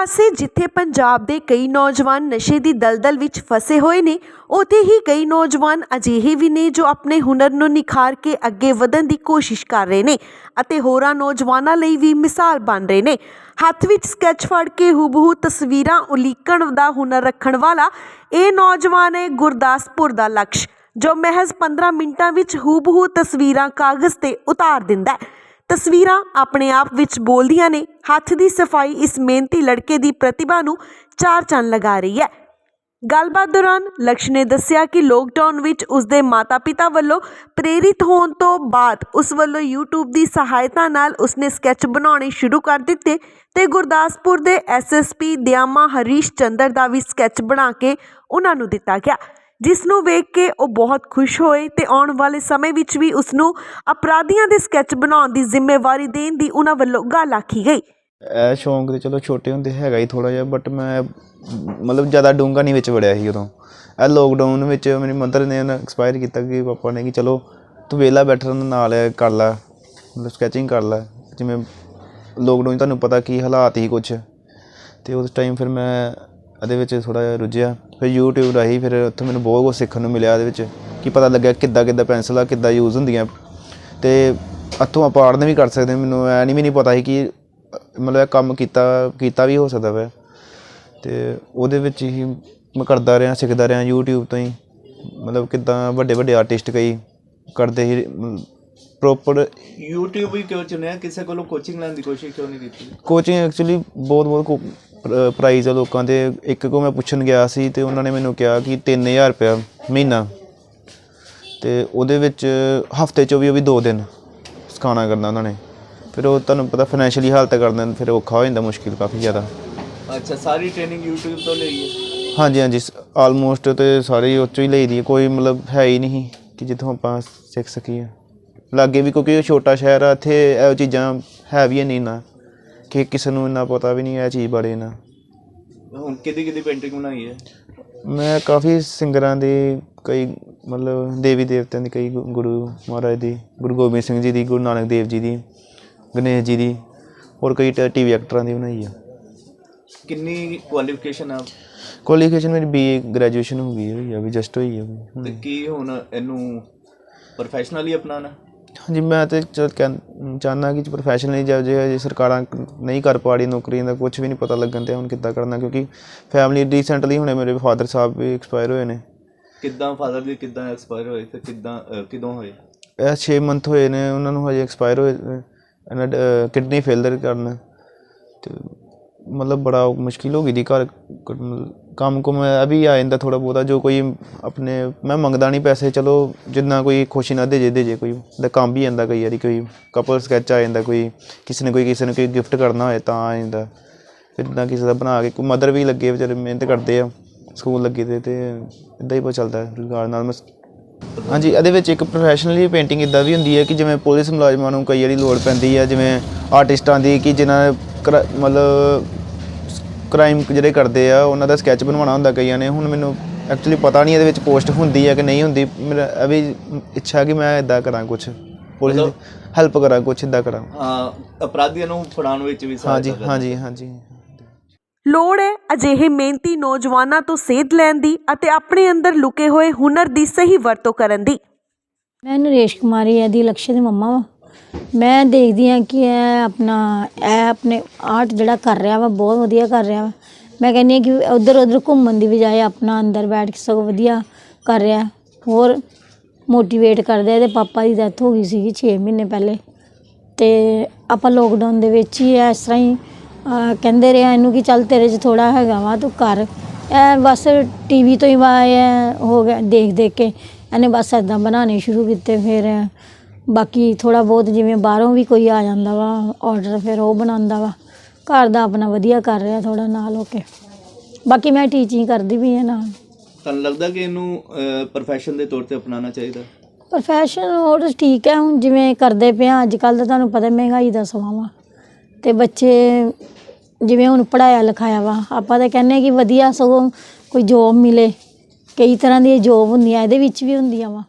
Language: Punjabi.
ਪਾਸੇ ਜਿੱਥੇ ਪੰਜਾਬ ਦੇ ਕਈ ਨੌਜਵਾਨ ਨਸ਼ੇ ਦੀ ਦਲਦਲ ਵਿੱਚ ਫਸੇ ਹੋਏ ਨੇ, ਉੱਥੇ ਹੀ ਕਈ ਨੌਜਵਾਨ ਅਜਿਹੇ ਵੀ ਨੇ ਜੋ ਆਪਣੇ ਹੁਨਰ ਨੂੰ ਨਿਖਾਰ ਕੇ ਅੱਗੇ ਵਧਣ ਦੀ ਕੋਸ਼ਿਸ਼ ਕਰ ਰਹੇ ਨੇ ਅਤੇ ਹੋਰਾਂ ਨੌਜਵਾਨਾਂ ਲਈ ਵੀ ਮਿਸਾਲ ਬਣ ਰਹੇ ਨੇ। ਹੱਥ ਵਿੱਚ ਸਕੈਚ ਫੜ ਕੇ ਹੂਬਹੂ ਤਸਵੀਰਾਂ ਉਲੀਕਣ ਦਾ ਹੁਨਰ ਰੱਖਣ ਵਾਲਾ ਇਹ ਨੌਜਵਾਨ ਹੈ ਗੁਰਦਾਸਪੁਰ ਦਾ ਲਕਸ਼, ਜੋ ਮਹਿਜ਼ 15 ਮਿੰਟਾਂ ਵਿੱਚ ਹੂਬਹੂ ਤਸਵੀਰਾਂ ਕਾਗਜ਼ ਤੇ ਉਤਾਰ ਦਿੰਦਾ ਹੈ। ਤਸਵੀਰਾਂ ਆਪਣੇ ਆਪ ਵਿੱਚ ਬੋਲਦੀਆਂ ਨੇ। ਹੱਥ ਦੀ ਸਫ਼ਾਈ ਇਸ ਮਿਹਨਤੀ ਲੜਕੇ ਦੀ ਪ੍ਰਤਿਭਾ ਨੂੰ ਚਾਰ ਚੰਨ ਲਗਾ ਰਹੀ ਹੈ। ਗੱਲਬਾਤ ਦੌਰਾਨ ਲਕਸ਼ ਨੇ ਦੱਸਿਆ ਕਿ ਲੋਕਡਾਊਨ ਵਿੱਚ ਉਸਦੇ ਮਾਤਾ-ਪਿਤਾ ਵੱਲੋਂ ਪ੍ਰੇਰਿਤ ਹੋਣ ਤੋਂ ਬਾਅਦ ਉਸ ਵੱਲੋਂ YouTube ਦੀ ਸਹਾਇਤਾ ਨਾਲ ਉਸਨੇ ਸਕੈਚ ਬਣਾਉਣੇ ਸ਼ੁਰੂ ਕਰ ਦਿੱਤੇ ਤੇ ਗੁਰਦਾਸਪੁਰ ਦੇ ਐਸਐਸਪੀ ਦਿਆਮਾ ਹਰੀਸ਼ ਚੰਦਰ ਦਾ ਵੀ ਸਕੈਚ ਬਣਾ ਕੇ ਉਹਨਾਂ ਨੂੰ ਦਿੱਤਾ ਗਿਆ। ਜਿਸ ਨੂੰ ਵੇਖ ਕੇ ਉਹ ਬਹੁਤ ਖੁਸ਼ ਹੋਏ ਤੇ ਆਉਣ ਵਾਲੇ ਸਮੇਂ ਵਿੱਚ ਵੀ ਉਸ ਨੂੰ ਅਪਰਾਧੀਆਂ ਦੇ ਸਕੈਚ ਬਣਾਉਣ ਦੀ ਜ਼ਿੰਮੇਵਾਰੀ ਦੇਣ ਦੀ ਉਹਨਾਂ ਵੱਲੋਂ ਗੱਲ ਆਖੀ ਗਈ। ਇਹ ਸ਼ੌਂਕ ਤੇ ਚਲੋ ਛੋਟੇ ਹੁੰਦੇ ਹੈਗਾ ਹੀ ਥੋੜਾ ਜਿਹਾ ਬਟ ਮੈਂ ਮਤਲਬ ਜ਼ਿਆਦਾ ਡੂੰਘਾ ਨਹੀਂ ਵਿੱਚ ਵੜਿਆ ਸੀ ਉਦੋਂ। ਇਹ ਲੋਕਡਾਊਨ ਵਿੱਚ ਮੇਰੀ ਮਦਰ ਨੇ ਐਕਸਪਾਇਰ ਕੀਤਾ ਕਿ ਪਾਪਾ ਨੇ ਕਿ ਚਲੋ ਤੂੰ ਵਿਹਲਾ ਬੈਠਣ ਨਾਲ ਕਰ ਲੈ, ਮਤਲਬ ਸਕੈਚਿੰਗ ਕਰ ਲੈ। ਜਿਵੇਂ ਲੋਕਡਾਊਨ ਤੁਹਾਨੂੰ ਪਤਾ ਕੀ ਹਾਲਾਤ ਹੀ ਕੁਛ। ਤੇ ਉਸ ਟਾਈਮ ਫਿਰ ਮੈਂ ਇਹਦੇ ਵਿੱਚ ਥੋੜਾ ਜਿਹਾ ਰੁੱਝਿਆ। ਫਿਰ YouTube ਰਾਹੀਂ ਫਿਰ ਉੱਥੇ ਮੈਨੂੰ ਬਹੁਤ ਕੁਝ ਸਿੱਖਣ ਨੂੰ ਮਿਲਿਆ ਇਹਦੇ ਵਿੱਚ ਕਿ ਪਤਾ ਲੱਗਿਆ ਕਿੱਦਾਂ ਕਿੱਦਾਂ ਪੈਨਸਲਾਂ ਕਿੱਦਾਂ ਯੂਜ਼ ਹੁੰਦੀਆਂ। ਤੇ ਹੱਥੋਂ ਆਪਾਂ ਆੜਨ ਵੀ ਕਰ ਸਕਦੇ ਮੈਨੂੰ ਐ ਨਹੀਂ ਵੀ ਨਹੀਂ ਪਤਾ ਸੀ ਕਿ ਮਤਲਬ ਇਹ ਕੰਮ ਕੀਤਾ ਕੀਤਾ ਵੀ ਹੋ ਸਕਦਾ ਵਾ। ਤੇ ਉਹਦੇ ਵਿੱਚ ਹੀ ਮੈਂ ਕਰਦਾ ਰਿਹਾ ਸਿੱਖਦਾ ਰਿਹਾ YouTube ਤੋਂ ਹੀ। ਮਤਲਬ ਕਿੱਦਾਂ ਵੱਡੇ ਵੱਡੇ ਆਰਟਿਸਟ ਕਈ ਕਰਦੇ ਹੀ ਪ੍ਰੋਪਰ YouTube ਹੀ ਕਿਉਂ ਚੁਣਿਆ? ਕਿਸੇ ਕੋਲੋਂ ਕੋਚਿੰਗ ਲੈਣ ਦੀ ਕੋਸ਼ਿਸ਼ ਕਿਉਂ ਨਹੀਂ ਕੀਤੀ? ਕੋਚਿੰਗ ਐਕਚੁਅਲੀ ਬਹੁਤ ਬਹੁਤ ਪ੍ਰਾਈਜ਼ ਆ ਲੋਕਾਂ ਦੇ। ਇੱਕ ਕੋ ਮੈਂ ਪੁੱਛਣ ਗਿਆ ਸੀ ਤੇ ਉਹਨਾਂ ਨੇ ਮੈਨੂੰ ਕਿਹਾ ਕਿ 3000 ਰੁਪਇਆ ਮਹੀਨਾ। ਤੇ ਉਹਦੇ ਵਿੱਚ ਹਫ਼ਤੇ ਚੋਂ ਵੀ ਉਹ ਵੀ 2 ਦਿਨ ਸਿਖਾਉਣਾ ਕਰਨਾ ਉਹਨਾਂ ਨੇ। ਫਿਰ ਉਹ ਤੁਹਾਨੂੰ ਪਤਾ ਫਾਈਨੈਂਸ਼ੀਅਲੀ ਹਾਲਤ ਕਰਦੇ ਨੇ ਫਿਰ ਔਖਾ ਹੋ ਜਾਂਦਾ ਮੁਸ਼ਕਿਲ ਕਾਫੀ ਜ਼ਿਆਦਾ। ਅੱਛਾ ਸਾਰੀ ਟ੍ਰੇਨਿੰਗ YouTube ਤੋਂ ਲਈ ਹੈ? ਹਾਂਜੀ ਹਾਂਜੀ ਆਲਮੋਸਟ ਤੇ ਸਾਰੇ ਉਹ 'ਚੋਂ ਹੀ ਲਈ ਦੀ ਕੋਈ ਮਤਲਬ ਹੈ ਹੀ ਨਹੀਂ ਕਿ ਜਿੱਥੋਂ ਆਪਾਂ ਸਿੱਖ ਸਕੀਏ। ਲਾਗੇ ਵੀ ਕਿਉਂਕਿ ਉਹ ਛੋਟਾ ਸ਼ਹਿਰ ਆ ਇੱਥੇ ਇਹੋ ਚੀਜ਼ਾਂ ਹੈ ਵੀ ਨਹੀਂ ਨਾ। ਕਿ ਕਿਸੇ ਨੂੰ ਇੰਨਾ ਪਤਾ ਵੀ ਨਹੀਂ ਇਹ ਚੀਜ਼ ਬਾਰੇ ਨਾ। ਹੁਣ ਕਿਹਦੀ ਕਿਹਦੀ ਪੇਂਟਿੰਗ ਬਣਾਈ ਹੈ? ਮੈਂ ਕਾਫੀ ਸਿੰਗਰਾਂ ਦੀ ਕਈ ਮਤਲਬ ਦੇਵੀ ਦੇਵਤਿਆਂ ਦੀ ਕਈ ਗੁ- ਗੁਰੂ ਮਹਾਰਾਜ ਦੀ ਗੁਰੂ ਗੋਬਿੰਦ ਸਿੰਘ ਜੀ ਦੀ ਗੁਰੂ ਨਾਨਕ ਦੇਵ ਜੀ ਦੀ ਗਣੇਸ਼ ਜੀ ਦੀ ਹੋਰ ਕਈ ਟੀਵੀ ਐਕਟਰਾਂ ਦੀ ਬਣਾਈ ਆ ਕਿੰਨੀ ਕੁਆਲੀਫਿਕੇਸ਼ਨ ਆ? ਕੁਆਲੀਫਿਕੇਸ਼ਨ ਮੇਰੀ ਬੀਏ ਗ੍ਰੈਜੂਏਸ਼ਨ ਹੋ ਗਈ ਹੋਈ ਆ ਵੀ ਜਸਟ ਹੋਈ ਆ ਵੀ ਹੁਣ। ਤੇ ਕੀ ਹੁਣ ਇਹਨੂੰ ਪ੍ਰੋਫੈਸ਼ਨਲੀ ਅਪਣਾਣਾ ਹਾਂਜੀ ਮੈਂ ਤੇ ਚਲ ਚਾਹੁੰਦਾ ਕਿ ਪ੍ਰੋਫੈਸ਼ਨਲੀ ਜੇ ਜੇ ਸਰਕਾਰਾਂ ਨਹੀਂ ਕਰ ਪਾ ਰਹੀ ਨੌਕਰੀਆਂ ਦਾ ਕੁਝ ਵੀ ਨਹੀਂ ਪਤਾ ਲੱਗਣ ਤੇ ਹੁਣ ਕਿੱਦਾਂ ਕਰਨਾ ਕਿਉਂਕਿ ਫੈਮਿਲੀ ਰੀਸੈਂਟਲੀ ਹੁਣੇ ਮੇਰੇ ਫਾਦਰ ਸਾਹਿਬ ਵੀ ਐਕਸਪਾਇਰ ਹੋਏ ਨੇ ਕਿੱਦਾਂ ਫਾਦਰ ਦੀ ਕਿੱਦਾਂ ਐਕਸਪਾਇਰ ਹੋਏ ਤੇ ਕਿੱਦਾਂ ਕਿਦੋਂ ਹੋਏ ਇਹ 6 ਮੰਥ ਹੋਏ ਨੇ ਉਹਨਾਂ ਨੂੰ ਹਜੇ ਐਕਸਪਾਇਰ ਹੋਏ। ਇਹਨਾਂ ਕਿਡਨੀ ਫੇਲਰ ਕਰਨ ਤੇ ਮਤਲਬ ਬੜਾ ਮੁਸ਼ਕਿਲ ਹੋ ਗਈ ਦੀ ਘਰ ਕੰਮ ਕੁਮ ਅਭੀ ਆ ਜਾਂਦਾ ਥੋੜਾ ਬਹੁਤਾ, ਜੋ ਕੋਈ ਆਪਣੇ, ਮੈਂ ਮੰਗਦਾ ਨਹੀਂ ਪੈਸੇ, ਚਲੋ ਜਿੰਨਾ ਕੋਈ ਖੁਸ਼ੀ ਨਾਲ ਦੇ ਜੇ ਦੇ ਜੇ ਕੋਈ। ਦਾ ਕੰਮ ਵੀ ਜਾਂਦਾ ਕਈ ਵਾਰੀ, ਕੋਈ ਕਪਲ ਸਕੈਚ ਆ ਜਾਂਦਾ, ਕੋਈ ਕਿਸੇ ਨੇ ਕੋਈ, ਕਿਸੇ ਨੂੰ ਕੋਈ ਗਿਫਟ ਕਰਨਾ ਹੋਏ ਤਾਂ ਆ ਜਾਂਦਾ। ਫਿਰ ਇਦਾਂ ਕਿਸੇ ਦਾ ਬਣਾ ਕੇ, ਕੋਈ ਮਦਰ ਵੀ ਲੱਗੇ, ਵਿਚਾਰੇ ਮਿਹਨਤ ਕਰਦੇ ਆ, ਸਕੂਲ ਲੱਗੇ ਤੇ ਤੇ ਇਦਾਂ ਹੀ ਪਤਾ ਚੱਲਦਾ ਰੁਜ਼ਗਾਰ ਨਾਲ ਮੈਂ ਹਾਂਜੀ, ਇਹਦੇ ਵਿੱਚ ਇੱਕ ਪ੍ਰੋਫੈਸ਼ਨਲੀ ਪੇਂਟਿੰਗ ਇਦਾਂ ਵੀ ਹੁੰਦੀ ਹੈ ਕਿ ਜਿਵੇਂ ਪੁਲਿਸ ਮੁਲਾਜ਼ਮਾਂ ਨੂੰ ਕਈ ਵਾਰੀ ਲੋੜ ਪੈਂਦੀ ਹੈ ਜਿਵੇਂ ਆਰਟਿਸਟਾਂ ਦੀ, ਕਿ ਜਿਨ੍ਹਾਂ ਨੇ ਕਰਾ- ਮਤਲਬ ਕ੍ਰਾਈਮ ਜਿਹੜੇ ਕਰਦੇ ਆ ਉਹਨਾਂ ਦਾ ਸਕੈਚ ਬਣਵਾਉਣਾ ਹੁੰਦਾ ਕਈਆਂ ਨੇ। ਹੁਣ ਮੈਨੂੰ ਐਕਚੁਅਲੀ ਪਤਾ ਨਹੀਂ ਇਹਦੇ ਵਿੱਚ ਪੋਸਟ ਹੁੰਦੀ ਹੈ ਕਿ ਨਹੀਂ ਹੁੰਦੀ। ਮੇਰਾ ਇਹ ਵੀ ਇੱਛਾ ਕਿ ਮੈਂ ਇਦਾਂ ਕਰਾਂ ਕੁਝ ਪੁਲਿਸ ਦੀ ਹੈਲਪ ਕਰਾਂ ਕੁਝ ਇਦਾਂ ਕਰਾਂ। ਅਹ, ਅਪਰਾਧੀਆਂ ਨੂੰ ਫੜਾਉਣ ਵਿੱਚ ਵੀ ਸਹਾਇਤਾ ਹਾਂਜੀ ਕਰਨਾ। ਹਾਂਜੀ ਹਾਂਜੀ। ਲੋੜ ਹੈ ਅਜਿਹੇ ਮਿਹਨਤੀ ਨੌਜਵਾਨਾਂ ਤੋਂ ਸੇਧ ਲੈਣ ਦੀ ਅਤੇ ਆਪਣੇ ਅੰਦਰ ਲੁਕੇ ਹੋਏ ਹੁਨਰ ਦੀ ਸਹੀ ਵਰਤੋਂ ਕਰਨ ਦੀ। ਮੈਂ ਨਰੇਸ਼ ਕੁਮਾਰੀ ਲਕਸ਼ੇ ਦੀ ਮੰਮਾ ਵਾ। ਮੈਂ ਦੇਖਦੀ ਹਾਂ ਕਿ ਇਹ ਆਪਣਾ ਇਹ ਆਪਣੇ ਆਰਟ ਜਿਹੜਾ ਕਰ ਰਿਹਾ ਵਾ ਬਹੁਤ ਵਧੀਆ ਕਰ ਰਿਹਾ ਵਾ। ਮੈਂ ਕਹਿੰਦੀ ਹਾਂ ਕਿ ਉਧਰ ਉੱਧਰ ਘੁੰਮਣ ਦੀ ਬਜਾਏ ਆਪਣਾ ਅੰਦਰ ਬੈਠ ਕੇ ਸਗੋਂ ਵਧੀਆ ਕਰ ਰਿਹਾ। ਹੋਰ ਮੋਟੀਵੇਟ ਕਰਦੇ ਇਹਦੇ ਪਾਪਾ ਦੀ ਡੈਥ ਹੋ ਗਈ ਸੀਗੀ 6 ਮਹੀਨੇ ਪਹਿਲੇ। ਤੇ ਆਪਾਂ ਲੋਕਡਾਊਨ ਦੇ ਵਿੱਚ ਹੀ ਇਸ ਤਰ੍ਹਾਂ ਹੀ ਅਹ, ਕਹਿੰਦੇ ਰਿਹਾ ਇਹਨੂੰ ਕਿ ਚੱਲ ਤੇਰੇ 'ਚ ਥੋੜਾ ਹੈਗਾ ਵਾ ਤੂੰ ਕਰ। ਇਹ ਬਸ ਟੀਵੀ ਤੋਂ ਹੀ ਵਾ ਇਹ ਹੋ ਗਿਆ ਦੇਖ ਦੇਖ ਕੇ ਇਹਨੇ ਬਸ ਇਦਾਂ ਬਣਾਉਣੇ ਸ਼ੁਰੂ ਕੀਤੇ ਫਿਰ ਬਾਕੀ ਥੋੜਾ ਬਹੁਤ ਜਿਵੇਂ ਬਾਹਰੋਂ ਵੀ ਕੋਈ ਆ ਜਾਂਦਾ ਵਾ ਆਰਡਰ ਫਿਰ ਉਹ ਬਣਾਉਂਦਾ ਵਾ। ਘਰ ਦਾ ਆਪਣਾ ਵਧੀਆ ਕਰ ਰਿਹਾ ਥੋੜਾ ਨਾਲ ਹੋ ਕੇ। ਬਾਕੀ ਮੈਂ ਟੀਚਿੰਗ ਕਰਦੀ ਵੀ ਹਾਂ ਨਾਲ। ਤੁਹਾਨੂੰ ਲੱਗਦਾ ਕਿ ਇਹਨੂੰ ਪ੍ਰੋਫੈਸ਼ਨ ਦੇ ਤੌਰ ਤੇ ਅਪਣਾਉਣਾ ਚਾਹੀਦਾ? ਪ੍ਰੋਫੈਸ਼ਨ ਹੋਰ ਠੀਕ ਹੈ ਹੁਣ ਜਿਵੇਂ ਕਰਦੇ ਪਏ ਆ ਅੱਜ ਕੱਲ ਤਾਂ ਤੁਹਾਨੂੰ ਪਤਾ ਮਹਿੰਗਾਈ ਦਾ ਸਮਾਂ ਵਾ। ਤੇ ਬੱਚੇ ਜਿਵੇਂ ਹੁਣ ਪੜਾਇਆ ਲਿਖਾਇਆ ਵਾ ਆਪਾਂ ਤਾਂ ਕਹਿੰਦੇ ਹਾਂ ਕਿ ਵਧੀਆ ਸਗੋਂ ਕੋਈ ਜੋਬ ਮਿਲੇ। ਕਈ ਤਰ੍ਹਾਂ ਦੀਆਂ ਜੋਬ ਹੁੰਦੀਆਂ ਇਹਦੇ ਵਿੱਚ ਵੀ ਹੁੰਦੀਆਂ ਵਾ।